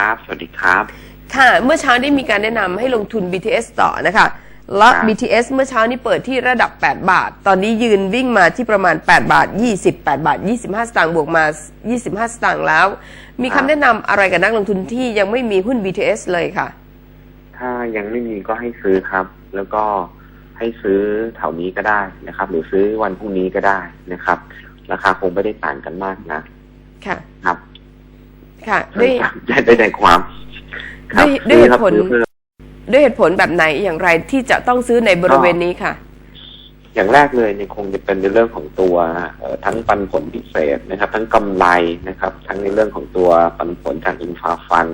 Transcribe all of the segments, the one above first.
ครับ สวัสดีครับ ค่ะ เมื่อเช้าได้มีการแนะนำให้ลงทุน BTS ต่อนะคะ และ ครับ BTS เมื่อเช้านี้เปิดที่ระดับ 8 บาท ตอนนี้ยืนวิ่งมาที่ประมาณ 8 บาท 20 8 บาท 25 สตางค์บวกมา 25 สตางค์แล้ว มีคำแนะนำอะไรกับนักลงทุนที่ยังไม่มีหุ้น BTS เลยค่ะ ถ้ายังไม่มีก็ให้ซื้อครับ แล้วก็ให้ซื้อแถวนี้ก็ได้นะครับ หรือซื้อวันพรุ่งนี้ก็ได้นะครับ ราคาคงไม่ได้ต่างกันมากนะค่ะ ครับ ค่ะด้วยได้ได้ใจความครับด้วยด้วยเหตุซื้อครับผลซื้อเพื่อด้วยเหตุผลแบบไหนอย่างไรที่จะต้องซื้อในบริเวณนี้ค่ะ อย่างแรกเลยเนี่ยคงจะเป็นในเรื่องของตัวเอ่อทั้งปันผลพิเศษนะครับ ทั้งกำไรนะครับ ทั้งในเรื่องของตัวปันผลจากอินฟาฟัน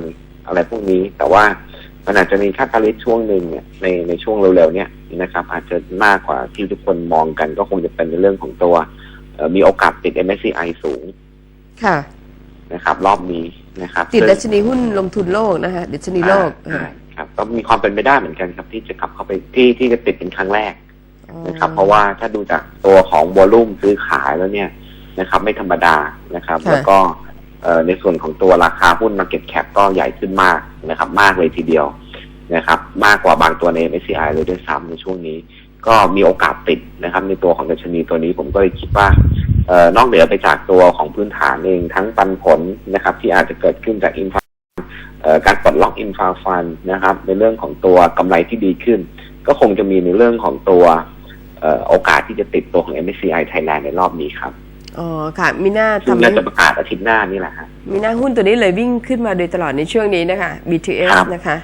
อะไรพวกนี้ แต่ว่ามันอาจจะมีค่าตาลิช่วงหนึ่งเนี่ยในในช่วงเร็วๆเนี่ยนะครับ อาจจะมากกว่าที่ทุกคนมองกัน ก็คงจะเป็นในเรื่องของตัวเอ่อมีโอกาสติด MSCI สูง ค่ะ นะครับ รอบนี้นะครับติดซึ่งดัชนีหุ้นลงทุนโลกนะคะดัชนีโลกอ่าใช่ครับก็มีความเป็นไปได้เหมือนกันครับ ที่จะกลับเข้าไปที่ที่จะติดเป็นครั้งแรกนะครับ เพราะว่าถ้าดูจากตัวของวอลุ่มซื้อขายแล้วเนี่ยนะครับ ไม่ธรรมดานะครับค่ะแล้วก็เอ่อในส่วนของตัวราคาหุ้น Market Cap ก็ใหญ่ขึ้นมากนะครับ มากเลยทีเดียวนะครับ มากกว่าบางตัวใน MSCI เลยด้วยซ้ำในช่วงนี้ ก็มีโอกาสติดนะครับ ในตัวของดัชนีตัวนี้ผมก็เลยคิดว่าเอ่อ นอกเหนือไปจากตัวของพื้นฐานเองทั้งปันผลนะครับ ที่อาจจะเกิดขึ้นจากอินฟาการปลดล็อกอินฟาฟันนะครับ ในเรื่องของตัวกำไรที่ดีขึ้น ก็คงจะมีในเรื่องของตัวเอ่อโอกาสที่จะติดตัวของ MSCI Thailand ในรอบนี้ครับอ๋อค่ะมีหน้าซึ่งทำน่าให้จะประกาศอาทิตย์หน้านี่แหละฮะมีหน้าหุ้นตัวนี้เลยวิ่งขึ้นมาโดยตลอดในช่วงนี้นะคะ BTS ครับนะคะ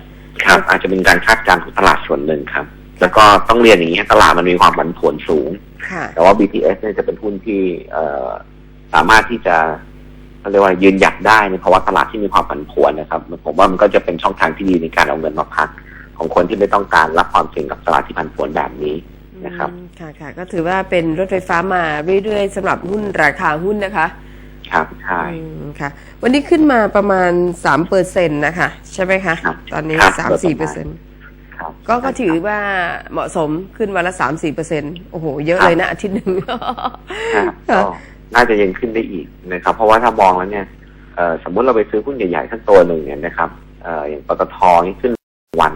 ครับอาจจะเป็นการคาดการณ์ของตลาดส่วนหนึ่งครับ แล้วก็ต้องเรียนอย่างนี้ตลาดมันมีความผันผวนสูงค่ะแต่ว่า BTS เนี่ยจะเป็นหุ้นที่เอ่อสามารถที่จะเขาเรียกว่ายืนหยัดได้ในภาวะตลาดที่มีความผันผวนนะครับ ผมว่ามันก็จะเป็นช่องทางที่ดีในการเอาเงินมาพัก ของคนที่ไม่ต้องการรับความเสี่ยงกับตลาดที่ผันผวนแบบนี้นะครับอืมค่ะค่ะก็ถือว่าเป็นรถไฟฟ้ามาเรื่อยๆสำหรับหุ้นราคาหุ้นนะคะ ครับใช่อืมค่ะ วันนี้ขึ้นมาประมาณ3เปอร์เซ็นต์นะคะ ใช่ไหมคะครับตอนนี้ครับสามโดยสี่ปเปอระร์มาเซ็นณต์ครับ ก็ก็ถือว่าเหมาะสมขึ้นวันละสามสี่เปอร์เซ็นต์โอ้โห เยอะครับเลยนะอาทิตย์หนึ่งครับก็น่าจะยังขึ้นได้อีกนะครับ เพราะว่าถ้ามองแล้วเนี่ยเอ่อสมมุติเราไปซื้อหุ้นใหญ่ๆสักตัวหนึ่งเนี่ยนะครับเอ่ออย่างปตทนี่ขึ้นวัน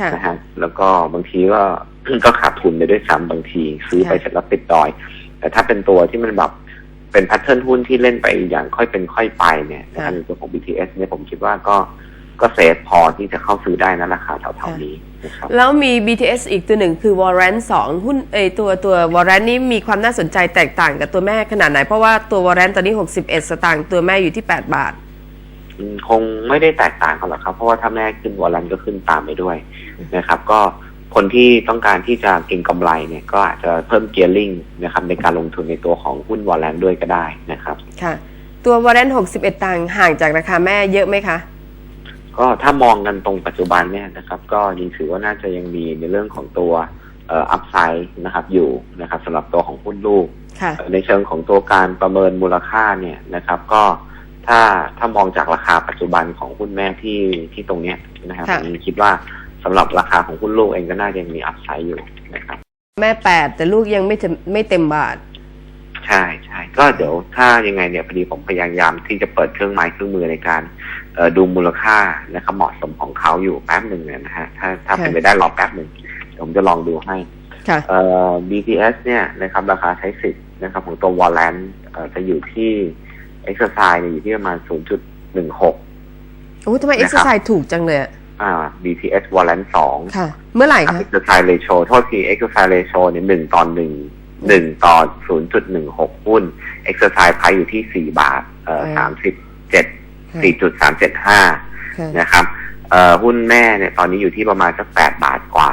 ค่ะนะฮะแล้วก็บางทีก็ก็ขาดทุนไปด้วยซ้ำบางที ซื้อไปค่ะเสร็จแล้วติดดอย แต่ถ้าเป็นตัวที่มันแบบเป็นแพทเทิร์นหุ้นที่เล่นไปอย่างค่อยเป็นค่อยไปเนี่ยนะครับในตัวของ BTS เนี่ยผมคิดว่าก็ ก็เซฟพอที่จะเข้าซื้อได้นะราคาแถวๆนี้นะครับแล้วมี BTS อีกตัวหนึ่งคือ Warrant 2 หุ้นเอยตัวตัว Warrant นี้มีความน่าสนใจแตกต่างกับตัวแม่ขนาดไหน เพราะว่าตัว Warrant ตอนนี้ 61 สตางค์ตัวแม่อยู่ที่ 8 บาทอืมคงไม่ได้แตกต่างกันหรอกครับ เพราะว่าถ้าแม่ขึ้นวอลลันก็ขึ้นตามไปด้วยนะครับ ก็คนที่ต้องการที่จะเก็งกำไรเนี่ยก็อาจจะเพิ่มเกียร์ลิงนะครับในการลงทุนในตัวของหุ้นวอลลันด้วยก็ได้นะครับ ค่ะ ตัว Warrant 61ตังค์ห่างจากราคาแม่เยอะไหมคะ ก็ถ้ามองกันตรงปัจจุบันเนี่ยนะครับ ก็ยังถือว่าน่าจะยังมีในเรื่องของตัวเอ่ออัพไซด์นะครับอยู่นะครับสำหรับตัวของหุ้นลูกค่ะในเชิงของตัวการประเมินมูลค่าเนี่ยนะครับ ก็ถ้าถ้ามองจากราคาปัจจุบันของหุ้นแม่ที่ที่ตรงเนี้ยนะครับค่ะผมคิดว่าสำหรับราคาของหุ้นลูกเองก็น่าจะยังมีอัพไซด์อยู่นะครับ แม่8แต่ลูกยังไม่เต็มไม่เต็มบาท ใช่ใช่ก็เดี๋ยวถ้ายังไงเนี่ยพอดีผมพยายามที่จะเปิดเครื่องไม้เครื่องมือในการเอ่อ ดูมูลค่าและก็เหมาะสมของเขาอยู่แป๊บหนึ่งเนี่ยนะฮะถ้าถ้าเป็นไปได้รอแป๊บหนึ่งผมจะลองดูให้เอ่อ BTS เนี่ยนะครับราคาใช้สิทธิ์นะครับของตัววอลเลนจะอยู่ที่เอ็กซ์ไซส์อยู่ที่ประมาณ 0.16 โอ้ทำไมเอ็กซ์ไซส์ถูกจังเลยอ่า BTS วอลเลนสองเมื่อไหร่คะเอ็กซ์ไซส์เรโชโทษทีเอ็กซ์ไซส์เรโชเนี่ยหนึ่งตอนหนึ่งหนึ่งต่อ 0.16 หุ้นเอ็กซ์ไซส์ไพอยู่ที่สี่บาทเอ่อสามสิบเจ็ด 4.375 นะครับหุ้นแม่เนี่ยตอนนี้อยู่ที่ประมาณสัก 8 บาทกว่า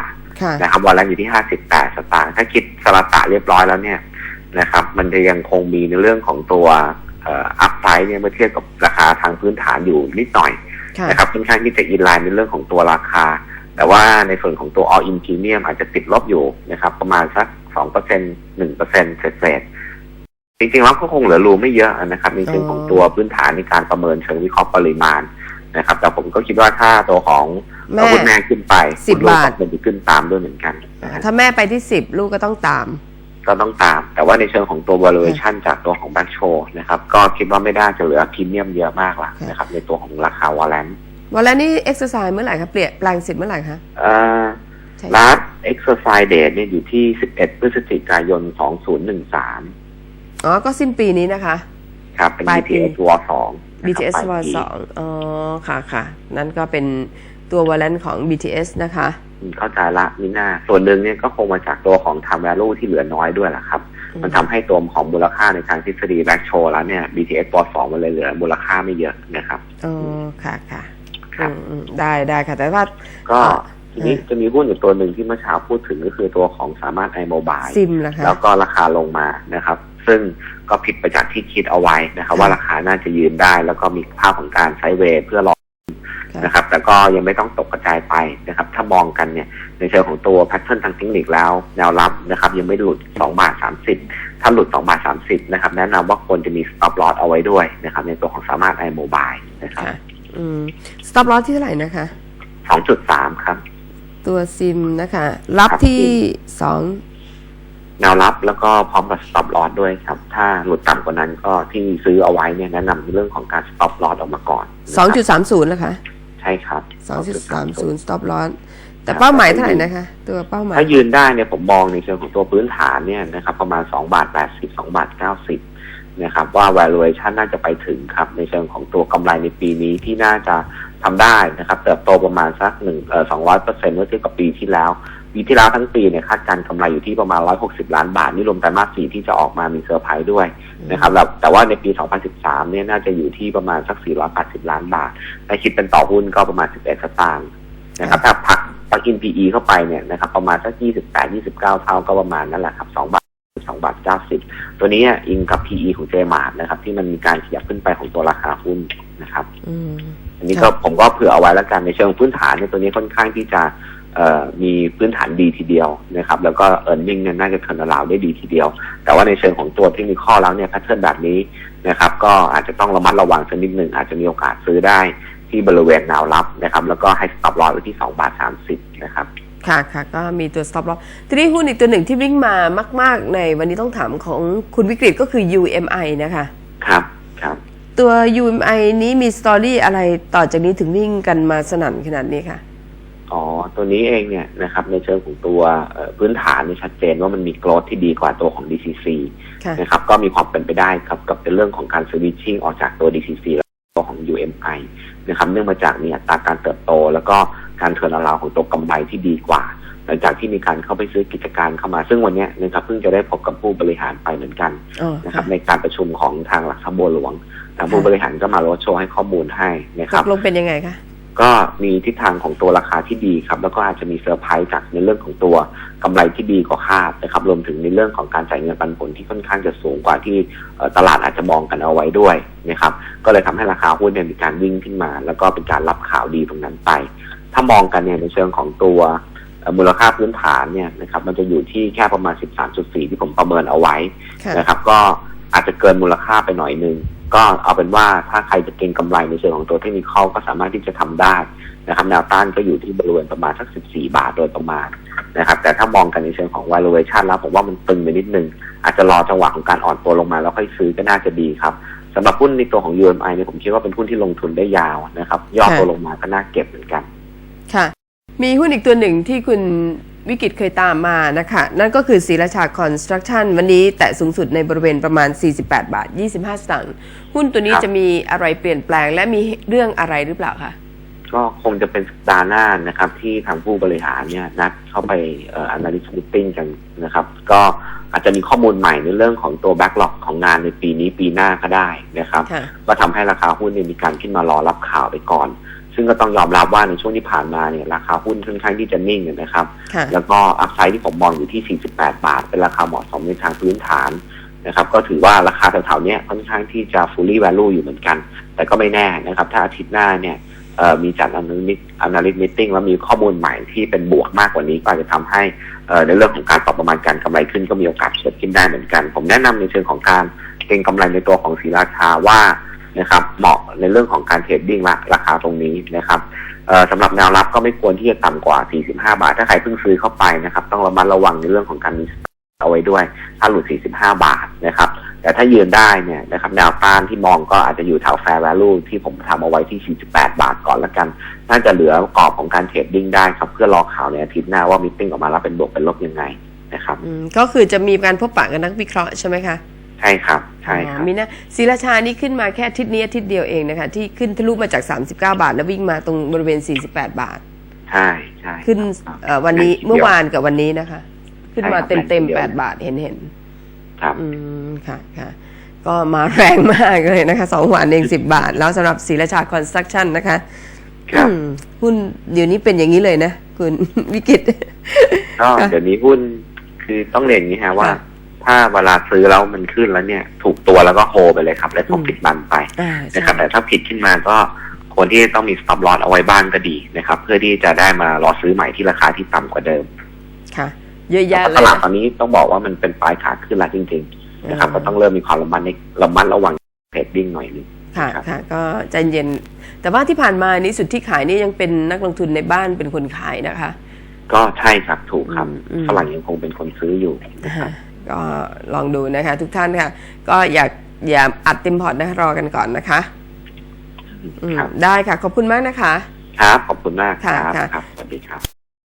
นะครับวันละอยู่ที่ 58 สตางค์ถ้าคิดสระตะเรียบร้อยแล้วเนี่ยนะครับ มันจะยังคงมีในเรื่องของตัวอัพไซด์เนี่ยเมื่อเทียบกับราคาทางพื้นฐานอยู่นิดหน่อยนะครับค่อนข้างที่จะอินไลน์ในเรื่องของตัวราคา แต่ว่าในส่วนของตัวอออินทีมเนียมอาจจะติดลบอยู่นะครับ ประมาณสัก2% 1%เซ็นต์เศษ จริงๆแล้วก็คงเหลือรูไม่เยอะนะครับในเชิงของตัวพื้นฐานในการประเมินเชิงวิเคราะห์ปริมาณนะครับ แต่ผมก็คิดว่าถ้าตัวของแม่หุ้นแม่ขึ้นไปสิบหุ้นลูกบาทก็ควรจะขึ้นตามด้วยเหมือนกันนะฮะถ้าแม่ไปที่10ลูกก็ต้องตาม ก็ต้องตาม แต่ว่าในเชิงของตัว valuation จากตัวของ Back Show นะครับ ก็คิดว่าไม่ได้จะเหลือพรีเมียมเยอะมากละค่ะนะครับ ในตัวของราคาวอลเลนวันแล้วนี่เอ็กซ์ไซส์เมื่อไหร่คะเปลี่ยนแปลงสิทธิ์เมื่อไหร่คะเอ่อใช่ last exercise date เนี่ยอยู่ที่ 11 พฤศจิกายน 2013 อ๋อ ก็สิ้นปีนี้นะคะ ครับเป็นปลายปี BTS w 2 BTS วสองอ๋อ ค่ะค่ะ นั่นก็เป็นตัววอลเลนของ BTS นะคะเข้าใจละมิน่า ส่วนหนึ่งเนี่ยก็คงมาจากตัวของ time value ที่เหลือน้อยด้วยแหละครับ มันทำให้ตัวของมูลค่าในทางทฤษฎีแบ็กโชแล้วเนี่ย BTS ว2มันเลยเหลือมูลค่าไม่เยอะนะครับอ๋อค่ะค่ะครับอืมอืมได้ได้ค่ะ แต่ว่าก็อ่าทีนี้จะมีหุ้นอยู่ตัวหนึ่งที่เมื่อเช้าพูดถึงก็คือตัวของสามารถไอโมบายซิมนะคะแล้วก็ราคาลงมานะครับ ซึ่งก็ผิดไปจากที่คิดเอาไว้นะครับค่ะว่าราคาน่าจะยืนได้ แล้วก็มีภาพของการไซด์เวย์เพื่อรอค่ะนะครับ แต่ก็ยังไม่ต้องตกกระจายไปนะครับ ถ้ามองกันเนี่ยในเชิงของตัวแพทเทิร์นทางเทคนิคแล้ว แนวรับนะครับ ยังไม่หลุด2บาท30 ถ้าหลุด2บาท30นะครับ แนะนำว่าควรจะมี stop loss เอาไว้ด้วยนะครับ ในตัวของสามารถไอโมบายนะครับค่ะอืม stop loss ที่เท่าไหร่นะคะ2.3 ครับ ตัวซิมนะคะ รับครับที่สอง แนวรับแล้วก็พร้อมกับ stop loss ด้วยครับ ถ้าหลุดต่ำกว่านั้นก็ที่ซื้อเอาไว้เนี่ยแนะนำในเรื่องของการ stop loss ออกมาก่อนนะครับสองจุดสามศูนย์แล้วคะใช่ครับสองจุดสามศูนย์2.30 stop loss แต่เป้าหมายเท่าไหร่นะคะ ตัวเป้าหมายถ้ายืนได้เนี่ยผมมองในเชิงของตัวพื้นฐานเนี่ยนะครับประมาณ2บาท80 2บาท90นะครับว่า valuation น่าจะไปถึงครับ ในเชิงของตัวกำไรในปีนี้ที่น่าจะทำได้นะครับ เติบโตประมาณสักหนึ่งเอ่อสองร้อยเปอร์เซ็นต์เมื่อเทียบกับปีที่แล้ว ปีที่แล้วทั้งปีเนี่ยคาดการณ์กำไรอยู่ที่ประมาณ 160 ล้านบาท นี่รวมไตรมาสสี่ที่จะออกมามีเซอร์ไพรส์ด้วยนะครับแล้วแต่ว่าในปี 2013 เนี่ยน่าจะอยู่ที่ประมาณสัก 480 ล้านบาทถ้าคิดเป็นต่อหุ้นก็ประมาณ 11 สตางค์นะครับถ้าพักพักอิน PE เข้าไปเนี่ยนะครับประมาณสัก 28 29 เท่าก็ประมาณนั่นแหละครับ2บาท2บาท90 ตัวนี้อิงกับ PE ของเจมาร์นะครับ ที่มันมีการขยับขึ้นไปของตัวราคาหุ้นนะครับอืมอันนี้ครัก็บผมก็เผื่อเอาไว้แล้วกันในเชิงพื้นฐานเนี่ยตัวนี้ค่อนข้างที่จะเอ่อ มีพื้นฐานดีทีเดียวนะครับ แล้วก็เอ r n ร์เน็งเนี่ยน่าจะเทิร์นราวได้ดีทีเดียว แต่ว่าในเชิงของตัวเทคนิคแล้วเนี่ยแพทเทิร์นแบบนี้นะครับ ก็อาจจะต้องระมัดระวังสักนิดหนึ่งอาจจะมีโอกาสซื้อได้ที่บริเวณแนวรับนะครับ แล้วก็ให้สต็อปลอสไว้ที่2บาท30นะครับค่ะค่ะก็มีตัว stop loss ทีนี้หุ้นอีกตัวหนึ่งที่วิ่งมามาก ๆ ในวันนี้ต้องถามของคุณวิกฤตก็คือ UMI นะคะ ครับครับ ตัว UMI นี้มีสตอรี่อะไรต่อจากนี้ถึงวิ่งกันมาสนั่นขนาดนี้ค่ะอ๋อ ตัวนี้เองเนี่ยนะครับในเชิงของตัวเอ่อพื้นฐานเนี่ยชัดเจนว่ามันมีโกรธที่ดีกว่าตัวของ DCC ค่ะนะครับก็มีความเป็นไปได้ครับกับในเรื่องของการสวิตชิ่งออกจากตัว DCC แล้วก็ตัวของ UMI นะครับเนื่องมาจากมีอัตราการเติบโต แล้วก็การเทิร์นอราวของตัวกำไรที่ดีกว่า หลังจากที่มีการเข้าไปซื้อกิจการเข้ามา ซึ่งวันเนี้ยนะครับเพิ่งจะได้พบกับผู้บริหารไปเหมือนกันอ๋อนะครับค่ะในการประชุมของทางหลักทรัพย์บัวหลวงทางผู้ค่ะบริหารก็มาโรดโชว์ให้ข้อมูลให้นะคตรับกลงเป็นยังไงคะ ก็มีทิศทางของตัวราคาที่ดีครับ แล้วก็อาจจะมีเซอร์ไพรส์จากในเรื่องของตัวกำไรที่ดีกว่าคาดนะครับ รวมถึงในเรื่องของการจ่ายเงินปันผลที่ค่อนข้างจะสูงกว่าที่ตลาดอาจจะมองกันเอาไว้ด้วยนะครับ ก็เลยทำให้ราคาหุ้นเนี่ยมีการวิ่งขึ้นมา แล้วก็เป็นการรับข่าวดีตรงนั้นไป ถ้ามองกันเนี่ยในเชิงของตัวมูลค่าพื้นฐานเนี่ยนะครับมันจะอยู่ที่แค่ประมาณ 13.4 ที่ผมประเมินเอาไว้นะครับ ก็อาจจะเกินมูลค่าไปหน่อยนึง ก็เอาเป็นว่าถ้าใครจะเก็งกำไรในเชิงของตัวเทคนิคอลก็สามารถที่จะทำได้นะครับแนวต้านก็อยู่ที่บริเวณประมาณสัก 14 บาทโดยประมาณนะครับแต่ถ้ามองกันในเชิงของ valuation แล้วผมว่ามันตึงไปนิดนึง อาจจะรอจังหวะของการอ่อนตัวลงมาแล้วค่อยซื้อก็น่าจะดีครับสำหรับหุ้นในตัวของ UMI เนี่ยผมคิดว่าเป็นหุ้นที่ลงทุนได้ยาวนะครับย่อตัวลงมาก็น่าเก็บเหมือนกัน ค่ะ มีหุ้นอีกตัวหนึ่งที่คุณ วิกฤตเคยตามมานะคะ นั่นก็คือศรีราชาคอนสตรักชั่นวันนี้แตะสูงสุดในบริเวณประมาณ 48 บาท 25 สตางค์หุ้นตัวนี้ครับ จะมีอะไรเปลี่ยนแปลงและมีเรื่องอะไรหรือเปล่าคะ ก็คงจะเป็นสัปดาห์หน้านะครับ ที่ทางผู้บริหารเนี่ยนัดเข้าไปเอ่อ analyst meeting กันนะครับ ก็อาจจะมีข้อมูลใหม่ในเรื่องของตัว backlog ของงานในปีนี้ปีหน้าก็ได้นะครับ ค่ะ ก็ทำให้ราคาหุ้นเนี่ยมีการขึ้นมารอรับข่าวไปก่อน ซึ่งก็ต้องยอมรับว่าในช่วงที่ผ่านมาเนี่ยราคาหุ้นค่อนข้างที่จะนิ่งนะครับค่ะแล้วก็อัพไซด์ที่ผมมองอยู่ที่ 48 บาท เป็นราคาเหมาะสมในทางพื้นฐานนะครับ ก็ถือว่าราคาแถวๆเนี้ยค่อนข้างที่จะ fully value อยู่เหมือนกัน แต่ก็ไม่แน่นะครับ ถ้าอาทิตย์หน้าเนี่ยเอ่อมีจัด analyst analyst meeting แล้วมีข้อมูลใหม่ที่เป็นบวกมากกว่านี้ ก็อาจจะทำให้เอ่อในเรื่องของการปรับประมาณการกำไรขึ้นก็มีโอกาสเกิดขึ้นได้เหมือนกัน ผมแนะนำในเชิงของการเก็งกำไรในตัวของศรีราชาว่า นะครับ เหมาะในเรื่องของการเทรดดิ้งละราคาตรงนี้นะครับสำหรับแนวรับก็ไม่ควรที่จะต่ำกว่า 45 บาท ถ้าใครเพิ่งซื้อเข้าไปนะครับ ต้องระมัดระวังในเรื่องของการมีสต็อกเอาไว้ด้วย ถ้าหลุด 45 บาทนะครับ แต่ถ้ายืนได้เนี่ยนะครับแนวต้านที่มองก็อาจจะอยู่แถว fair value ที่ผมทำเอาไว้ที่ 48 บาทก่อนละกัน น่าจะเหลือกรอบของการเทรดดิ้งได้ครับเพื่อรอข่าวในอาทิตย์หน้าว่ามิ팅ออกมาแล้วเป็นบวกเป็นลบยังไงนะครับก็คือจะมีการพบปะกับนักวิเคราะห์ใช่ไหมคะ ใช่ครับ ใช่คอ๋รับอมีนะศิราชานี่ขึ้นมาแค่อาทิตย์นี้อาทิตย์เดียวเองนะคะ ที่ขึ้นทะลุมาจาก 39 บาท แล้ววิ่งมาตรงบริเวณ 48 บาท ใช่ใช่ขึ้นครับเอ่อวันนี้ดี๋ยเมื่อวานกับวันนี้นะคะ ขึ้นมาใช่ครับเต็มเต็มเดี๋ยวแปดบาทเห็นเห็นครับอืมค่ะค่ะก็มาแรงมากเลยนะคะสองวันเองสิบาท แล้วสำหรับศรีราชาคอนสตรักชั่นนะคะครับอืมหุ้นเดี๋ยวนี้เป็นอย่างนี้เลยนะ คุณวิกฤตก็ค่ะเดี๋ยวนี้หุ้นคือต้องเรียนอย่างนี้ฮะว่าค่ะ ถ้าเวลาซื้อแล้วมันขึ้นแล้วเนี่ย ถูกตัวแล้วก็โฮไปเลยครับ แล้วก็อืมปิดบันไปอ่าใช่นะครับแต่ถ้าผิดขึ้นมาก็ควรที่ต้องมี stop loss เอาไว้บ้างก็ดีนะครับ เพื่อที่จะได้มารอซื้อใหม่ที่ราคาที่ต่ำกว่าเดิม ค่ะ เยอะเพแยะราะเลตยลาดนะตอนนี้ต้องบอกว่ามันเป็นปลายขาขึ้นแล้วจริง ๆ นะครับ ก็ต้องเริ่มมีความระมัดในระมัดระวังเทรดดิ้งหน่อยนึงค่ะครับค่ะก็ใจเย็น แต่ว่าที่ผ่านมานี้สุดที่ขายนี่ยังเป็นนักลงทุนในบ้านเป็นคนขายนะคะ ก็ใช่ครับถูกครับอืมอืมฝรั่งยังคงเป็นคนซื้ออยู่นะครับ ก็ลองดูนะคะ ทุกท่านค่ะ ก็อยากอย่าอัดเต็มพอร์ตนะรอกันก่อนนะคะอืมครับได้ค่ะ ขอบคุณมากนะคะ ครับ ขอบคุณมากครับค่ะครับสวัสดีครับ